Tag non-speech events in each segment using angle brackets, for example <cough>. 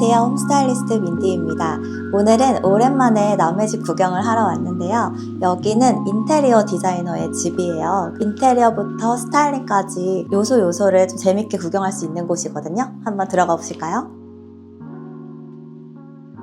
안녕하세요. 홈스타일리스트 민디입니다. 오늘은 오랜만에 남의 집 구경을 하러 왔는데요. 여기는 인테리어 디자이너의 집이에요. 인테리어부터 스타일링까지 요소 요소를 좀 재밌게 구경할 수 있는 곳이거든요. 한번 들어가 보실까요?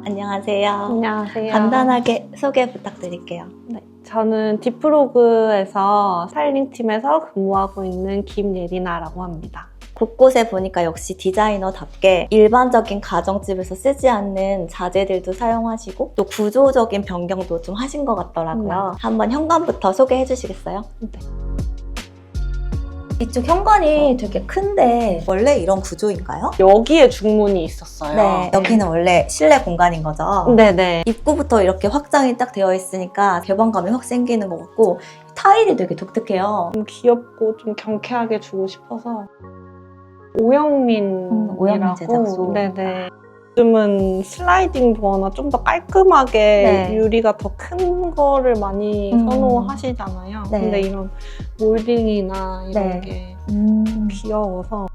안녕하세요. 안녕하세요. 간단하게 소개 부탁드릴게요. 네, 저는 디프로그에서 스타일링 팀에서 근무하고 있는 김예리나라고 합니다. 곳곳에 보니까 역시 디자이너답게 일반적인 가정집에서 쓰지 않는 자재들도 사용하시고 또 구조적인 변경도 좀 하신 것 같더라고요. 한번 현관부터 소개해 주시겠어요? 네. 이쪽 현관이 되게 큰데 원래 이런 구조인가요? 여기에 중문이 있었어요. 네, 여기는 원래 실내 공간인 거죠. 네네. 입구부터 이렇게 확장이 딱 되어 있으니까 개방감이 확 생기는 것 같고 타일이 되게 독특해요. 좀 귀엽고 좀 경쾌하게 주고 싶어서 오영민이라고. 음, 오영민 제작소. 네네. 요즘은 슬라이딩 도어나 좀 더 깔끔하게 네. 유리가 더 큰 거를 많이 음. 선호하시잖아요. 네. 근데 이런 몰딩이나 이런 네. 게 음. 귀여워서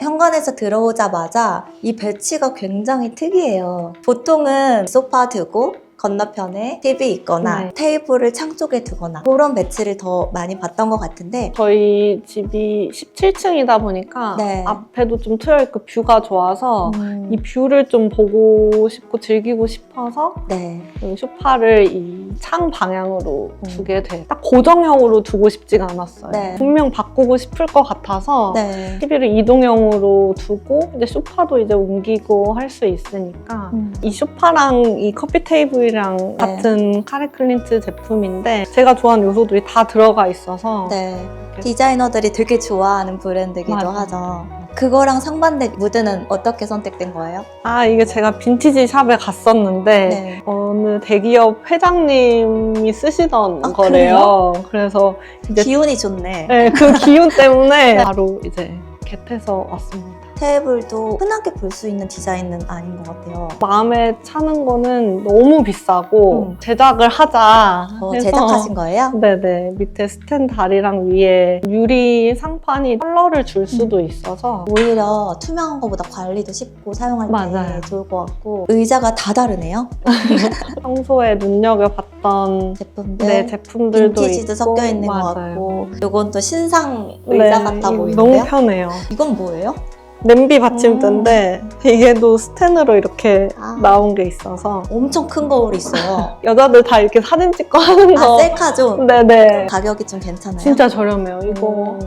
현관에서 들어오자마자 이 배치가 굉장히 특이해요. 보통은 소파 두고 건너편에 TV 있거나 네. 테이블을 창 쪽에 두거나 그런 배치를 더 많이 봤던 것 같은데 저희 집이 17층이다 보니까 네. 앞에도 좀 트여있고 뷰가 좋아서 음, 이 뷰를 좀 보고 싶고 즐기고 싶어서 네. 이 소파를 이 창 방향으로 음. 두게 돼. 딱 고정형으로 두고 싶지가 않았어요. 네. 분명 바꾸고 싶을 것 같아서 네. TV를 이동형으로 두고 이제 소파도 이제 옮기고 할 수 있으니까 음. 이 소파랑 이 커피 테이블 이랑 네. 같은 카레 클린트 제품인데 제가 좋아하는 요소들이 다 들어가 있어서 네. 디자이너들이 되게 좋아하는 브랜드기도 맞아요. 하죠. 그거랑 상반된 무드는 어떻게 선택된 거예요? 아 이게 제가 빈티지 샵에 갔었는데 네. 어느 대기업 회장님이 쓰시던 아, 거래요. 그래서 이제 기운이 좋네. 네, 그 기운 때문에 <laughs> 바로 이제 겟해서 왔습니다. 테이블도 흔하게 볼 수 있는 디자인은 아닌 것 같아요. 마음에 차는 거는 너무 비싸고 음. 제작을 하자 어, 해서 제작하신 거예요? <laughs> 네네 밑에 스탠 다리랑 위에 유리 상판이 컬러를 줄 수도 음. 있어서 오히려 투명한 것보다 관리도 쉽고 사용할 때 맞아요. 좋을 것 같고 의자가 다 다르네요. <laughs> 평소에 눈여겨봤던 제품들. 네, 제품들도 빈티지도 있고 섞여 있는 것 맞아요. 같고 이건 또 신상 의자 네, 같아 보이는데요? 너무 편해요. 이건 뭐예요? 냄비 받침대인데 이게도 스텐으로 이렇게 아. 나온 게 있어서 엄청 큰 거울이 있어요. <laughs> 여자들 다 이렇게 사진 찍고 하는 아 거. 셀카죠? 네네. 가격이 좀 괜찮아요? 진짜 저렴해요. 이거 오,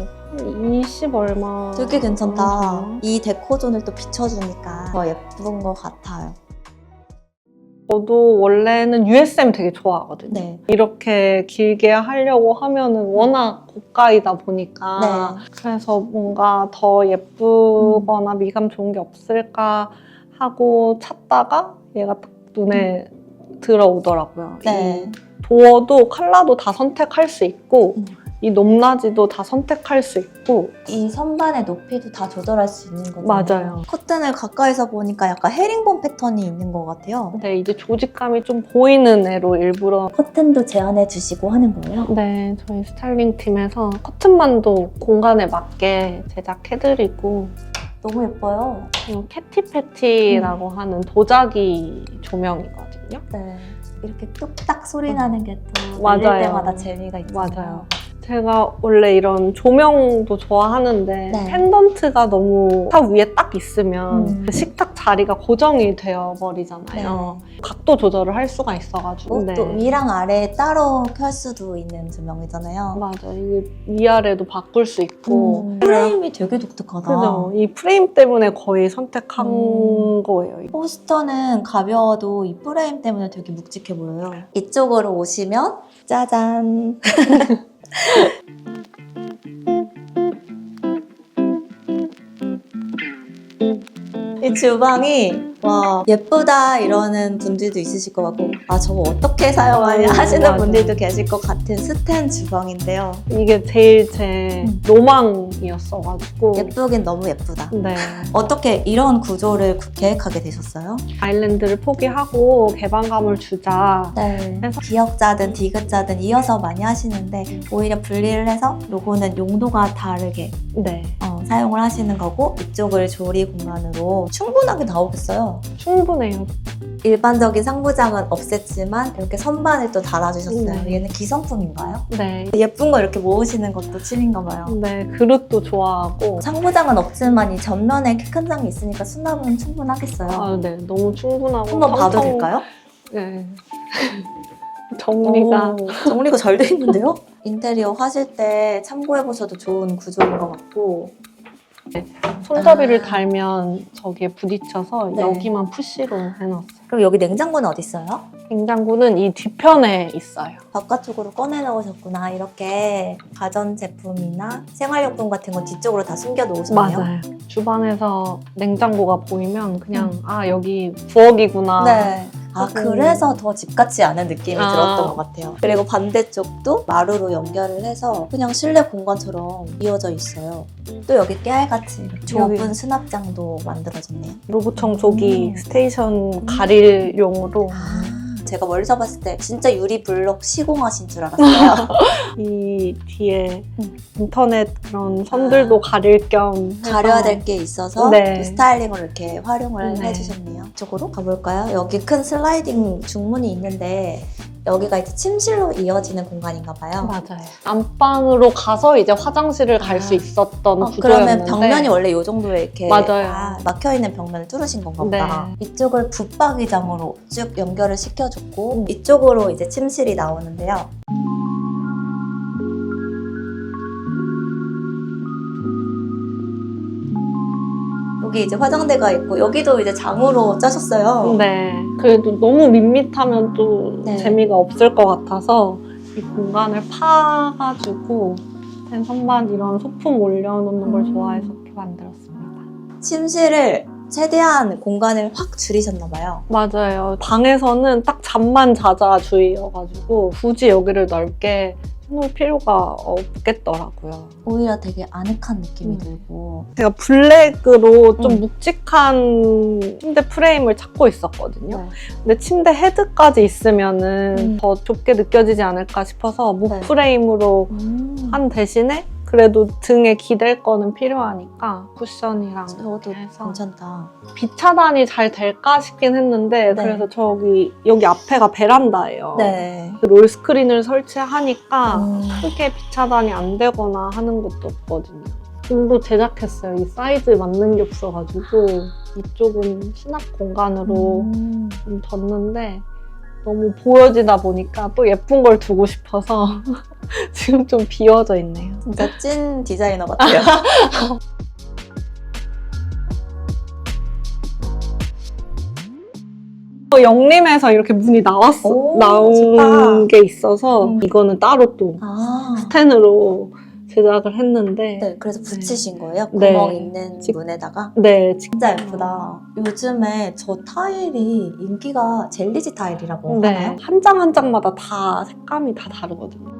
20 얼마. 되게 괜찮다. 음. 이 데코존을 또 비춰주니까 더 예쁜 것 같아요. 저도 원래는 USM 되게 좋아하거든요. 네. 이렇게 길게 하려고 하면은 워낙 고가이다 보니까 네. 그래서 뭔가 더 예쁘거나 미감 좋은 게 없을까 하고 찾다가 얘가 딱 눈에 들어오더라고요. 네. 이 도어도 컬러도 다 선택할 수 있고 음. 이 높낮이도 다 선택할 수 있고 이 선반의 높이도 다 조절할 수 있는 거죠. 맞아요. 커튼을 가까이서 보니까 약간 헤링본 패턴이 있는 것 같아요. 근데 이제 조직감이 좀 보이는 애로 일부러 커튼도 제한해 주시고 하는 거예요? 네, 저희 스타일링 팀에서 커튼만도 공간에 맞게 제작해드리고 너무 예뻐요. 이 캐티패티라고 하는 도자기 조명이거든요. 네. 이렇게 뚝딱 소리 나는 게 또 맞아요. 들릴 때마다 재미가 있잖아요. 맞아요. 제가 원래 이런 조명도 좋아하는데 네. 펜던트가 너무 탑 위에 딱 있으면 음. 식탁 자리가 고정이 되어 버리잖아요. 각도 조절을 할 수가 있어가지고 그리고 네. 또 위랑 아래 따로 켤 수도 있는 조명이잖아요. 맞아 이게 위아래도 바꿀 수 있고 음, 프레임이 되게 독특하다. 그죠 이 프레임 때문에 거의 선택한 음. 거예요. 포스터는 가벼워도 이 프레임 때문에 되게 묵직해 보여요. 이쪽으로 오시면 짜잔. <laughs> 이 주방이 와 예쁘다 이러는 분들도 있으실 것 같고 아 저거 어떻게 사용하냐 음, 하시는 맞아. 분들도 계실 것 같은 스텐 주방인데요. 이게 제일 제 음. 로망이었어가지고. 예쁘긴 너무 예쁘다. 네. 어떻게 이런 구조를 구- 계획하게 되셨어요? 아일랜드를 포기하고 개방감을 주자. 네. 기역자든 디귿자든 이어서 많이 하시는데 오히려 분리를 해서 요거는 용도가 다르게 네. 어, 사용을 하시는 거고 이쪽을 조리 공간으로 충분하게 나오겠어요. 충분해요. 일반적인 상부장은 없앴지만 이렇게 선반을 또 달아주셨어요. 네. 얘는 기성품인가요? 네. 예쁜 거 이렇게 모으시는 것도 취미인가 봐요. 네. 그릇도 좋아하고. 상부장은 없지만 이 전면에 키 큰 장이 있으니까 수납은 충분하겠어요. 아, 네. 너무 충분하고. 한번 봐도 텅텅- 될까요? 네. <laughs> 정리가. 오, 정리가 잘 돼 있는데요? 인테리어 하실 때 참고해 보셔도 좋은 구조인 것 같고 손잡이를 아. 달면 저기에 부딪혀서 네. 여기만 푸시로 해놨어요. 그럼 여기 냉장고는 어디 있어요? 냉장고는 이 뒤편에 있어요. 바깥쪽으로 꺼내 놓으셨구나. 이렇게 가전 제품이나 생활용품 같은 건 뒤쪽으로 다 숨겨 놓으셨네요. 맞아요. 주방에서 냉장고가 보이면 그냥 아 여기 부엌이구나. 네. 아, 하고. 그래서 더 집 같지 않은 느낌이 아. 들었던 것 같아요. 그리고 반대쪽도 마루로 연결을 해서 그냥 실내 공간처럼 이어져 있어요. 또 여기 깨알같이 좁은 여기. 수납장도 만들어졌네요. 로봇 청소기 음. 스테이션 가릴용으로 아, 제가 멀리서 봤을 때 진짜 유리 블록 시공하신 줄 알았어요. <laughs> 이 뒤에 음. 인터넷 그런 선들도 가릴 겸 해서 가려야 될 게 있어서 네. 또 스타일링을 이렇게 활용을 네. 해주셨네요. 이쪽으로 가볼까요? 여기 큰 슬라이딩 중문이 있는데 여기가 이제 침실로 이어지는 공간인가 봐요. 맞아요. 안방으로 가서 이제 화장실을 갈 수 아. 있었던 어, 구조였는데 그러면 벽면이 원래 이 정도에 이렇게 맞아요. 아, 막혀 있는 벽면을 뚫으신 건가 보다. 네. 이쪽을 붙박이장으로 쭉 연결을 시켜줬고 이쪽으로 이제 침실이 나오는데요. 여기 이제 화장대가 있고 여기도 이제 장으로 짜셨어요. 네. 그래도 너무 밋밋하면 또 네. 재미가 없을 것 같아서 이 공간을 파가지고 된 선반 이런 소품 올려놓는 걸 음. 좋아해서 이렇게 만들었습니다. 침실을 최대한 공간을 확 줄이셨나 봐요. 맞아요. 방에서는 딱 잠만 자자 주의여가지고 굳이 여기를 넓게 해놓을 필요가 없겠더라고요. 오히려 되게 아늑한 느낌이 음. 들고 제가 블랙으로 좀 음. 묵직한 침대 프레임을 찾고 있었거든요. 네. 근데 침대 헤드까지 있으면은 음. 더 좁게 느껴지지 않을까 싶어서 묵 네. 프레임으로 음. 한 대신에 그래도 등에 기댈 거는 필요하니까 쿠션이랑 저것도 이렇게 해서 괜찮다. 빛 차단이 잘 될까 싶긴 했는데 네. 그래서 저기 여기 앞에가 베란다예요. 네. 롤 스크린을 설치하니까 음. 크게 빛 차단이 안 되거나 하는 것도 없거든요. 등도 제작했어요. 이 사이즈에 맞는 게 없어가지고 이쪽은 수납 공간으로 음. 좀 뒀는데 너무 보여지다 보니까 또 예쁜 걸 두고 싶어서 <laughs> 지금 좀 비워져 있네요. 진짜 찐 디자이너 같아요. <laughs> 어, 영림에서 이렇게 문이 나왔어 오, 나온 좋다. 게 있어서 음. 이거는 따로 또 아. 스텐으로 제작을 했는데 네, 그래서 붙이신 거예요? 네. 구멍 있는 직- 문에다가? 네, 진짜 예쁘다. 요즘에 저 타일이 인기가 젤리지 타일이라고 네. 하나요? 한 장 한 장마다 다 색감이 다 다르거든요.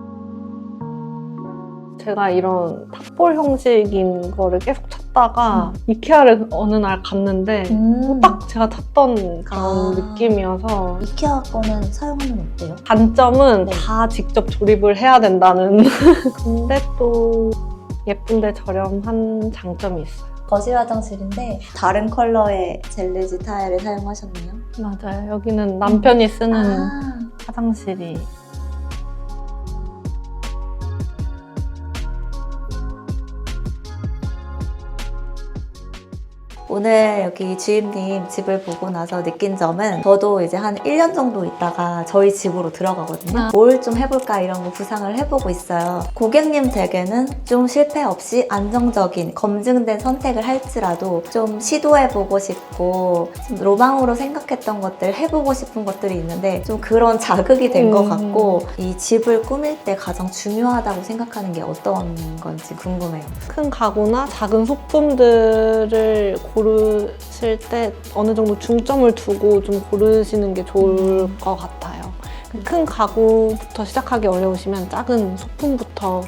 제가 이런 탑볼 형식인 거를 계속 찾 다가 이케아를 어느 날 갔는데 음. 딱 제가 찾던 그런 아. 느낌이어서 이케아 거는 사용하면 어때요? 단점은 네. 다 직접 조립을 해야 된다는 <laughs> 근데 또 예쁜데 저렴한 장점이 있어요. 거실 화장실인데 다른 컬러의 젤리지 타일을 사용하셨네요. 맞아요. 여기는 남편이 쓰는 아. 화장실이 오늘 여기 주임님 집을 보고 나서 느낀 점은 저도 이제 한 1년 정도 있다가 저희 집으로 들어가거든요. 아. 뭘좀 해볼까 이런 거 구상을 해보고 있어요. 고객님 댁에는 좀 실패 없이 안정적인 검증된 선택을 할지라도 좀 시도해보고 싶고 좀 로망으로 생각했던 것들 해보고 싶은 것들이 있는데 좀 그런 자극이 된것 음. 같고 이 집을 꾸밀 때 가장 중요하다고 생각하는 게 어떤 건지 궁금해요. 큰 가구나 작은 소품들을 고르 실 때 어느 정도 중점을 두고 좀 고르시는 게 좋을 것 같아요. 큰 가구부터 시작하기 어려우시면 작은 소품부터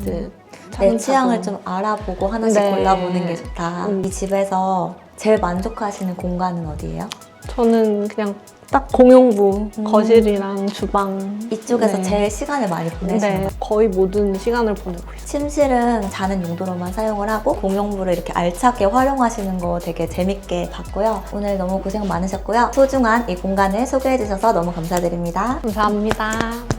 이제 내 차근차근 취향을 좀 알아보고 하나씩 네. 골라보는 게 좋다. 음. 이 집에서 제일 만족하시는 공간은 어디예요? 저는 그냥 딱 공용부 음. 거실이랑 주방 이쪽에서 네. 제일 시간을 많이 보내시는 네, 거의 모든 시간을 보내고 있어요. 침실은 자는 용도로만 사용을 하고 공용부를 이렇게 알차게 활용하시는 거 되게 재밌게 봤고요. 오늘 너무 고생 많으셨고요. 소중한 이 공간을 소개해 주셔서 너무 감사드립니다. 감사합니다.